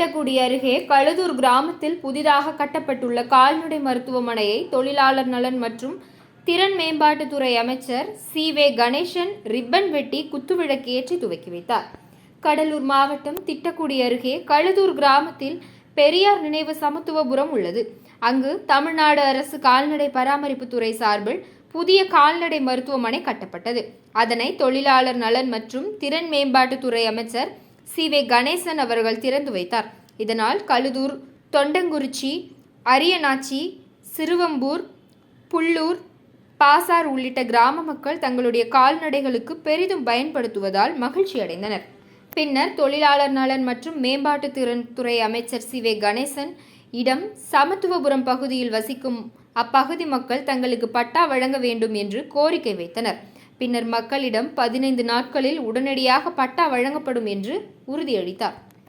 திட்டக்குடி அருகே கழுதூர் கிராமத்தில் புதிதாக கட்டப்பட்டுள்ள கால்நடை மருத்துவமனையை தொழிலாளர் நலன் மற்றும் திறன் மேம்பாட்டுத்துறை அமைச்சர் சி வே கணேசன் ரிப்பன் வெட்டி குத்துவிளக்கு ஏற்றி துவக்கி வைத்தார். கடலூர் மாவட்டம் திட்டக்குடி அருகே கழுதூர் கிராமத்தில் பெரியார் நினைவு சமத்துவபுரம் உள்ளது. அங்கு தமிழ்நாடு அரசு கால்நடை பராமரிப்புத்துறை சார்பில் புதிய கால்நடை மருத்துவமனை கட்டப்பட்டது. அதனை தொழிலாளர் நலன் மற்றும் திறன் மேம்பாட்டுத்துறை அமைச்சர் சி. வே. கணேசன் அவர்கள் திறந்து வைத்தார். இதனால் கழுதூர் தொண்டங்குறிச்சி அரியநாச்சி சிறுவம்பூர் புல்லூர் பாசார் உள்ளிட்ட கிராம மக்கள் தங்களுடைய கால்நடைகளுக்கு பெரிதும் பயன்படுத்துவதால் மகிழ்ச்சி அடைந்தனர். பின்னர் தொழிலாளர் நலன் மற்றும் மேம்பாட்டு திறன் துறை அமைச்சர் சி. வே. கணேசன் இடம் சமத்துவபுரம் பகுதியில் வசிக்கும் அப்பகுதி மக்கள் தங்களுக்கு பட்டா வழங்க வேண்டும் என்று கோரிக்கை வைத்தனர். பின்னர் மக்களிடம் பதினைந்து நாட்களில் உடனடியாக பட்டா வழங்கப்படும் என்று உறுதியளித்தார்.